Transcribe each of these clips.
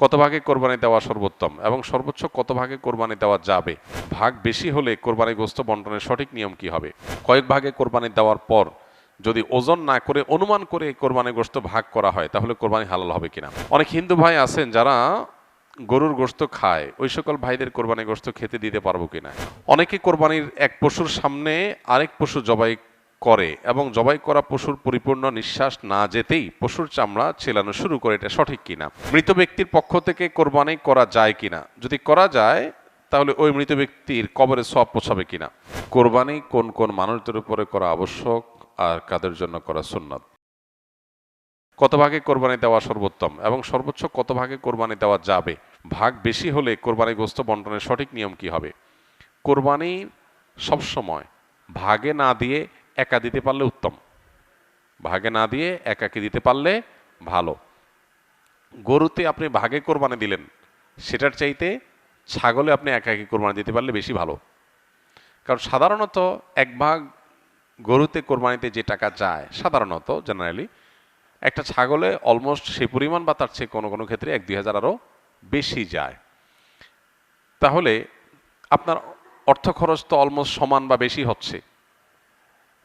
কত ভাগে কোরবানি দেওয়া সর্বোত্তম এবং সর্বোচ্চ কত ভাগে কোরবানি দেওয়া যাবে? ভাগ বেশি হলে কোরবানি গোস্ত বন্টনের সঠিক নিয়ম কি হবে? কয়েক ভাগে কোরবানি দেওয়ার পর যদি ওজন না করে, অনুমান করে কোরবানি গোস্ত ভাগ করা হয়, তাহলে কোরবানি হালাল হবে কিনা? অনেক হিন্দু ভাই আছেন যারা গরুর গোস্ত খায়, ওই সকল ভাইদের কোরবানি গোস্ত খেতে দিতে পারব কিনা? অনেকে কোরবানির এক পশুর সামনে আরেক পশু জবাই করে এবং জবাই করা পশুর পরিপূর্ণ নিঃশ্বাস না যেতেই পশুর চামড়া ছেলানো শুরু করে, এটা সঠিক কিনা? মৃত ব্যক্তির পক্ষ থেকে কোরবানি করা যায় কিনা? যদি করা যায়, তাহলে ওই মৃত ব্যক্তির কবরে সব পোছাবে কিনা? কোরবানি কোন কোন মানুষদের উপরে করা আবশ্যক আর কাদের জন্য করা সুন্নত? কত ভাগে কোরবানি দেওয়া সর্বোত্তম এবং সর্বোচ্চ কত ভাগে কোরবানি দেওয়া যাবে? ভাগ বেশি হলে কোরবানি গোস্ত বন্টনের সঠিক নিয়ম কি হবে? কোরবানি সবসময় ভাগে না দিয়ে একা দিতে পারলে উত্তম। ভাগে না দিয়ে একাকে দিতে পারলে ভালো। গরুতে আপনি ভাগে কোরবানি দিলেন, সেটার চাইতে ছাগলে আপনি একাকি কোরবানি দিতে পারলে বেশি ভালো। কারণ সাধারণত এক ভাগ গরুতে কোরবানিতে যে টাকা যায়, সাধারণত জেনারেলি একটা ছাগলে অলমোস্ট সেই পরিমাণ বা তার চেয়ে কোনো কোনো ক্ষেত্রে এক দুই হাজার আরও বেশি যায়। তাহলে আপনার অর্থ খরচ তো অলমোস্ট সমান বা বেশি হচ্ছে।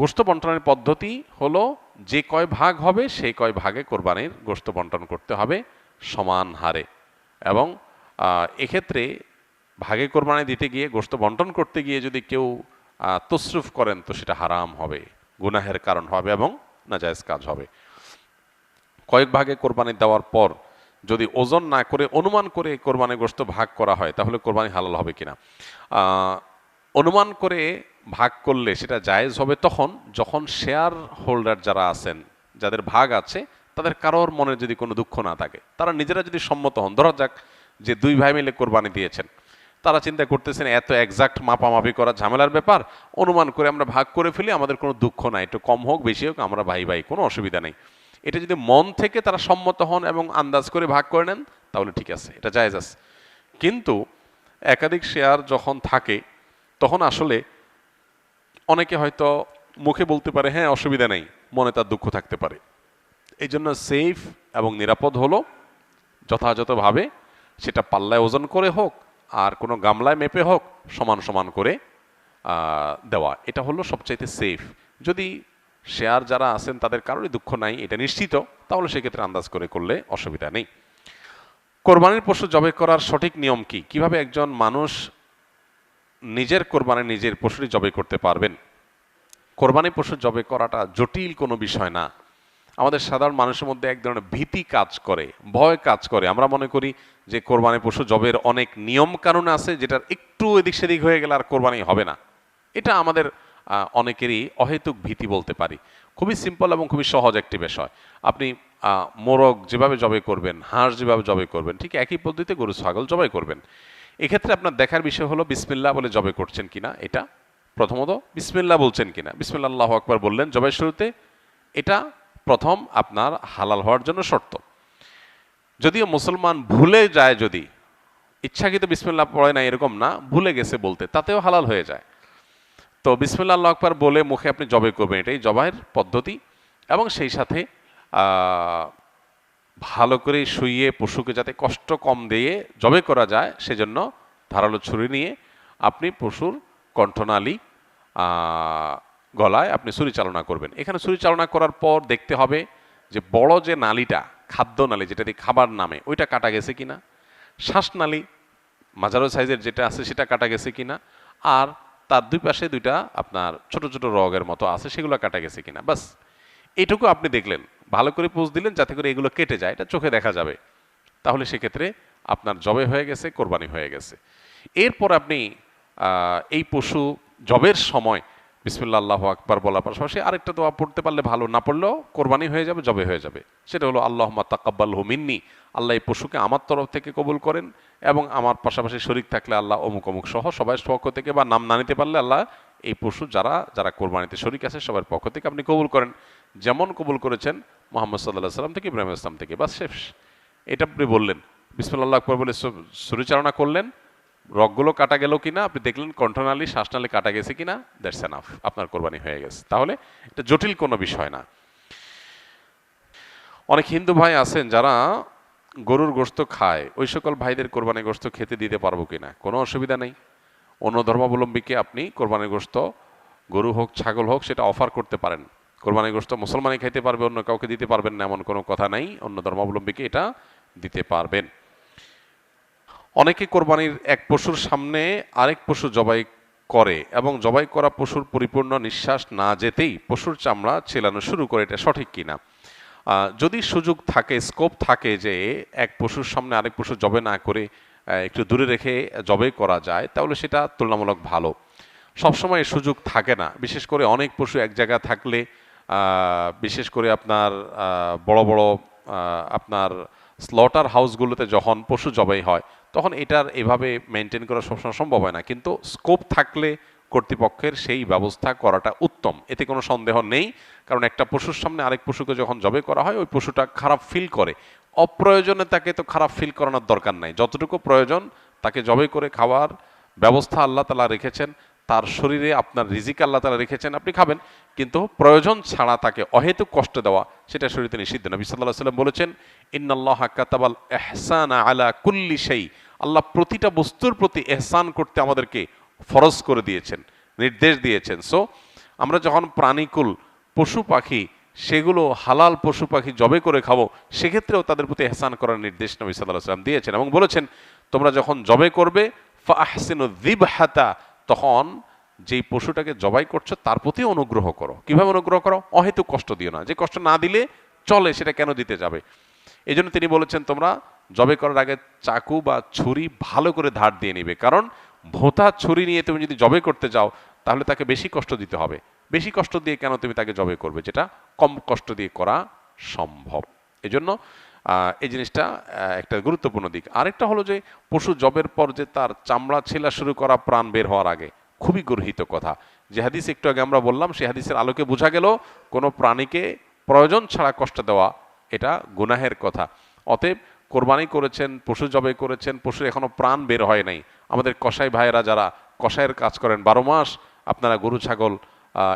গোস্ত বন্টনের পদ্ধতি হলো, যে কয় ভাগ হবে, সেই কয় ভাগে কোরবানির গোস্ত বন্টন করতে হবে সমান হারে। এবং এক্ষেত্রে ভাগে কোরবানি দিতে গিয়ে, গোস্ত বন্টন করতে গিয়ে যদি কেউ তসরুফ করেন, তো সেটা হারাম হবে, গুনাহের কারণ হবে এবং নাজায়েজ কাজ হবে। কয়েক ভাগে কোরবানি দেওয়ার পর যদি ওজন না করে, অনুমান করে কোরবানি গোস্ত ভাগ করা হয়, তাহলে কোরবানি হালাল হবে কিনা? অনুমান করে ভাগ করলে সেটা জায়েজ হবে তখন যখন শেয়ার হোল্ডার যারা আছেন, যাদের ভাগ আছে, তাদের কারোর মনে যদি কোনো দুঃখ না থাকে, তারা নিজেরা যদি সম্মত হন, ধরা যাক যে দুই ভাই মিলে কোরবানি দিয়েছেন, তারা চিন্তা করতেছেন এত একজাক্ট মাপামাপি করা ঝামেলার ব্যাপার, অনুমান করে আমরা ভাগ করে ফেলি, আমাদের কোনো দুঃখ নাই, একটু কম হোক, বেশি হোক, আমরা ভাই ভাই, কোনো অসুবিধা নেই। এটা যদি মন থেকে তারা সম্মত হন এবং আন্দাজ করে ভাগ করে নেন, তাহলে ঠিক আছে, এটা জায়েজ আছে। কিন্তু একাধিক শেয়ার যখন থাকে তখন আসলে অনেকে হয়তো মুখে বলতে পারে হ্যাঁ অসুবিধা নেই, মনে তার দুঃখ থাকতে পারে। এই জন্য সেফ এবং নিরাপদ হলো যথাযথভাবে সেটা পাল্লায় ওজন করে হোক আর কোনো গামলায় মেপে হোক সমান সমান করে দেওয়া। এটা হলো সবচাইতে সেফ। যদি শেয়ার যারা আছেন তাদের কারোরই দুঃখ নাই, এটা নিশ্চিত, তাহলে সেক্ষেত্রে আন্দাজ করে করলে অসুবিধা নেই। কোরবানির পশু জবে করার সঠিক নিয়ম কি? কীভাবে একজন মানুষ নিজের কোরবানি নিজের পশুরই জবে করতে পারবেন। কোরবানি পশু জবে করাটা জটিল কোনো বিষয় না। আমাদের সাধারণ মানুষের মধ্যে এক ধরনের ভীতি কাজ করে, ভয় কাজ করে। আমরা মনে করি যে কোরবানি পশু জবের অনেক নিয়ম কানুন আছে যেটার একটু এদিক সেদিক হয়ে গেলে আর কোরবানি হবে না। এটা আমাদের অনেকেরই অহেতুক ভীতি বলতে পারি। খুবই সিম্পল এবং খুবই সহজ একটি বিষয়। আপনি মোরগ যেভাবে জবে করবেন, হাঁস যেভাবে জবে করবেন, ঠিক একই পদ্ধতিতে গরু, ছাগল জবাই করবেন। এক্ষেত্রে আপনার দেখার বিষয় হলো বিসমিল্লা বলে জবে করছেন কিনা, এটা প্রথমত। বিসমিল্লাহ বলছেন কিনা? বিসমিল্লা আল্লাহ আকবার বললেন জবাই শুরুতে এটা প্রথম আপনার হালাল হওয়ার জন্য শর্ত। যদিও মুসলমান ভুলে যায় যদি, ইচ্ছাকৃত বিসমিল্লাহ পড়ে না এরকম না, ভুলে গেছে বলতে, তাতেও হালাল হয়ে যায়। তো বিসমিল্লা আল্লাহ আকবার বলে মুখে আপনি জবে করবেন, এটাই জবাইয়ের পদ্ধতি। এবং সেই সাথে ভালো করে শুইয়ে পশুকে যাতে কষ্ট কম দিয়ে জবে করা যায়, সেজন্য ধারালো ছুরি নিয়ে আপনি পশুর কণ্ঠনালী গলায় আপনি ছুরি চালনা করবেন। এখানে ছুরি চালনা করার পর দেখতে হবে যে বড় যে নালীটা, খাদ্য নালী, যেটা দিয়ে খাবার নামে, ওইটা কাটা গেছে কিনা? শ্বাসনালী মাঝারো সাইজের যেটা আছে, সেটা কাটা গেছে কিনা? আর তার দুই পাশে দুইটা আপনার ছোট ছোট রগের মতো আছে, সেগুলো কাটা গেছে কিনা? বাস এইটুকু আপনি দেখলেন। ভালো করে পোজ দিলেন যাতে করে এগুলো কেটে যায়, এটা চোখে দেখা যাবে। তাহলে সেক্ষেত্রে আপনার জবে হয়ে গেছে, কোরবানি হয়ে গেছে। এরপর আপনি এই পশু জবের সময় বিসমিল্লা আল্লাহ আকবার বলার পাশাপাশি আরেকটা দোয়া পড়তে পারলে ভালো, না পড়লেও কোরবানি হয়ে যাবে জবে হয়ে যাবে। সেটা হলো আল্লাহ তাকাব্বাল মিন্নি। আল্লাহ এই পশুকে আমার তরফ থেকে কবুল করেন এবং আমার পাশাপাশি শরিক থাকলে আল্লাহ অমুক অমুক সহ সবাই পক্ষ থেকে বা নাম না নিতে পারলে আল্লাহ এই পশু যারা যারা কোরবানিতে শরিক আছে, সবার পক্ষ থেকে আপনি কবুল করেন। যেমন কবুল করেছেন মোহাম্মদ সাল্লাহ সাল্লাম থেকে ইব্রাহিম ইসলাম থেকে। বাস শেষ। এটা আপনি বললেন। বিসমুল্লাহ আকবর বলে সু- সুরিচালনা করলেন। রগগুলো কাটা গেল কিনা? আপনি দেখলেন কণ্ঠনালী, শ্বাসনালী কাটা গেছে কিনা? দ্যাটস এনাফ আপনার কোরবানি হয়ে গেছে। তাহলে এটা জটিল কোনো বিষয় না। অনেক হিন্দু ভাই আছেন যারা গরুর গোস্ত খায়। ওই সকল ভাইদের কোরবানি গোস্ত খেতে দিতে পারব কিনা? কোনো অসুবিধা নেই। অন্য ধর্মাবলম্বীকে আপনি কোরবানি গোস্ত গরু হোক, ছাগল হোক, সেটা অফার করতে পারেন। কোরবানি গোশত মুসলমানই খাইতে পারবে, অন্য কাউকে দিতে পারবেন না, এমন কোনো কথা নাই। অন্য ধর্মাবলম্বীকে এটা দিতে পারবেন। অনেকে কোরবানির এক পশুর সামনে আরেক পশু জবাই করে এবং জবাই করা পশুর পরিপূর্ণ নিঃশ্বাস না যেতেই পশুর চামড়া ছেলানো শুরু করে, এটা সঠিক কিনা যদি সুযোগ থাকে স্কোপ থাকে যে এক পশুর সামনে আরেক পশু জবে না করে একটু দূরে রেখে জবে করা যায়, তাহলে সেটা তুলনামূলক ভালো। সবসময় সুযোগ থাকে না। বিশেষ করে অনেক পশু এক জায়গায় থাকলে বিশেষ করে আপনার বড় বড় আপনার স্লটার হাউসগুলোতে যখন পশু জবাই হয়, তখন এটার এভাবে মেনটেন করা সবসময় সম্ভব হয় না। কিন্তু স্কোপ থাকলে কর্তৃপক্ষের সেই ব্যবস্থা করাটা উত্তম। এতে কোনো সন্দেহ নেই। কারণ একটা পশুর সামনে আরেক পশুকে যখন জবে করা হয়, ওই পশুটা খারাপ ফিল করে। অপ্রয়োজনে তাকে তো খারাপ ফিল করানোর দরকার নাই। যতটুকু প্রয়োজন, তাকে জবে করে খাওয়ার ব্যবস্থা আল্লাহ তালা রেখেছেন। তার শরীরে আপনার রিজিক আল্লাহ তালা রেখেছেন, আপনি খাবেন। কিন্তু প্রয়োজন ছাড়া তাকে অহেতুক কষ্ট দেওয়া, সেটা শরীরে নিষিদ্ধ। নবী সাল্লাহ সাল্লাম বলেছেন, ইন্নাল্লাহ কাতাবাল এহসান আলা কুল্লি সেই আল্লাহ প্রতিটা বস্তুর প্রতি এহসান করতে আমাদেরকে ফরজ করে দিয়েছেন, নির্দেশ দিয়েছেন। সো আমরা যখন প্রাণীকুল পশু পাখি, সেগুলো হালাল পশু পাখি জবে করে খাব, সেক্ষেত্রেও তাদের প্রতি এহসান করার নির্দেশ নবী সাল্লাহ সাল্লাম দিয়েছেন। এবং বলেছেন, তোমরা যখন জবে করবে, ফাহসিন দিবহাতা তখন যেই পশুটাকে জবাই করছ, তার প্রতি অনুগ্রহ করো। কীভাবে অনুগ্রহ করো? অহেতু কষ্ট দিও না। যে কষ্ট না দিলে চলে, সেটা কেন দিতে যাবে? এই জন্য তিনি বলেছেন, তোমরা জবে করার আগে চাকু বা ছুরি ভালো করে ধার দিয়ে নিবে। কারণ ভোঁতা, ছুরি নিয়ে তুমি যদি জবে করতে যাও, তাহলে তাকে বেশি কষ্ট দিতে হবে। বেশি কষ্ট দিয়ে কেন তুমি তাকে জবে করবে? যেটা কম কষ্ট দিয়ে করা সম্ভব। এজন্য এই জিনিসটা একটা গুরুত্বপূর্ণ দিক। আরেকটা হলো যে, পশু জবের পর যে তার চামড়া ছেলা শুরু করা প্রাণ বের হওয়ার আগে, খুবই গর্হিত কথা। যে হাদিস একটু আগে আমরা বললাম, সেই হাদিসের আলোকে বোঝা গেল, কোনো প্রাণীকে প্রয়োজন ছাড়া কষ্ট দেওয়া, এটা গুনাহের কথা। অতএব, কোরবানি করেছেন, পশু জবে করেছেন, পশুর এখনও প্রাণ বের হয় নাই। আমাদের কসাই ভাইয়েরা যারা কসাইয়ের কাজ করেন, বারো মাস আপনারা গরু, ছাগল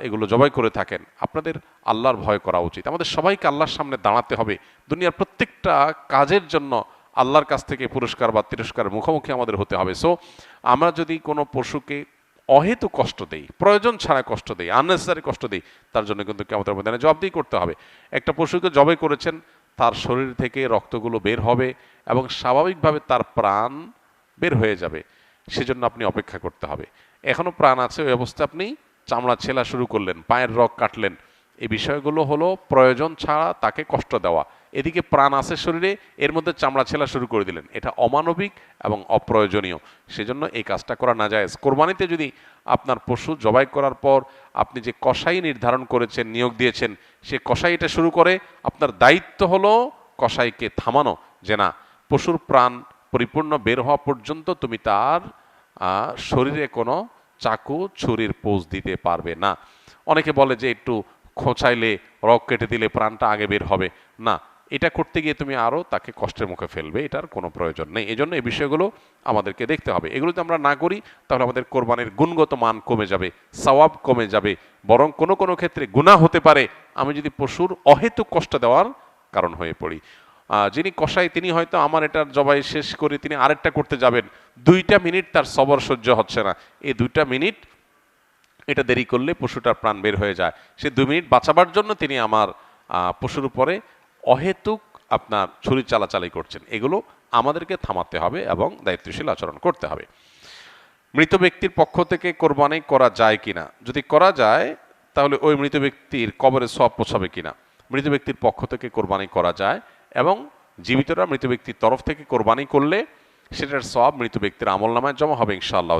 এগুলো জবাই করে থাকেন। আপনাদের আল্লাহর ভয় করা উচিত। আমাদের সবাইকে আল্লাহর সামনে দাঁড়াতে হবে। দুনিয়ার প্রত্যেকটা কাজের জন্য আল্লাহর কাছ থেকে পুরস্কার বা তিরস্কার মুখোমুখি আমাদের হতে হবে। সো আমরা যদি কোনো পশুকে অহেতু কষ্ট দেই, প্রয়োজন ছাড়া কষ্ট দেই আননেসেসারি কষ্ট দেই, তার জন্য কিন্তু আমাদের মধ্যে জবাবদিহি করতে হবে। একটা পশুকে জবাই করেছেন, তার শরীর থেকে রক্তগুলো বের হবে এবং স্বাভাবিকভাবে তার প্রাণ বের হয়ে যাবে। সেজন্য আপনি অপেক্ষা করতে হবে। এখনও প্রাণ আছে, ওই অবস্থায় আপনি চামড়া ছেলা শুরু করলেন, পায়ের রগ কাটলেন। এই বিষয়গুলো হলো প্রয়োজন ছাড়া তাকে কষ্ট দেওয়া। এদিকে প্রাণ আছে শরীরে, এর মধ্যে চামড়া ছেলা শুরু করে দিলেন। এটা অমানবিক এবং অপ্রয়োজনীয়। সেজন্য এই কাজটা করা না যায় কোরবানিতে যদি আপনার পশু জবাই করার পর আপনি যে কসাই নির্ধারণ করেছেন, নিয়োগ দিয়েছেন, সে কসাই এটা শুরু করে, আপনার দায়িত্ব হলো কসাইকে থামানো যে না, পশুর প্রাণ পরিপূর্ণ বের হওয়া পর্যন্ত তুমি তার শরীরে কোনো চাকু ছুরির পোজ দিতে পারবে না। অনেকে বলে যে একটু খোঁচাইলে, রক কেটে দিলে প্রাণটা আগে বের হবে। না, এটা করতে গিয়ে তুমি আরও তাকে কষ্টের মুখে ফেলবে, এটার কোনো প্রয়োজন নেই। এই জন্য এই বিষয়গুলো আমাদেরকে দেখতে হবে। এগুলো যদি আমরা না করি, তাহলে আমাদের কোরবানির গুণগত মান কমে যাবে, সওয়াব কমে যাবে। বরং কোনো কোনো ক্ষেত্রে গুণা হতে পারে। আমি যদি পশুর অহেতুক কষ্ট দেওয়ার কারণ হয়ে পড়ি। যিনি কষাই তিনি হয়তো আমার এটার জবাই শেষ করে তিনি আরেকটা করতে যাবেন। দুইটা মিনিট তার সবর সহ্য হচ্ছে না। এই দুইটা মিনিট, এটা দেরি করলে পশুটার প্রাণ বের হয়ে যায়। সে দুই মিনিট বাঁচাবার জন্য তিনি আমার পশুর উপরে অহেতুক আপনার ছুরি চালাচালি করছেন। এগুলো আমাদেরকে থামাতে হবে এবং দায়িত্বশীল আচরণ করতে হবে। মৃত ব্যক্তির পক্ষ থেকে কোরবানি করা যায় কিনা? যদি করা যায়, তাহলে ওই মৃত ব্যক্তির কবরে সব পোছাবে কিনা? মৃত ব্যক্তির পক্ষ থেকে কোরবানি করা যায় এবং জীবিতরা মৃত ব্যক্তির তরফ থেকে কোরবানি করলে সেটার সব মৃত ব্যক্তির আমল নামায় জমা হবে ইনশাআল্লাহ।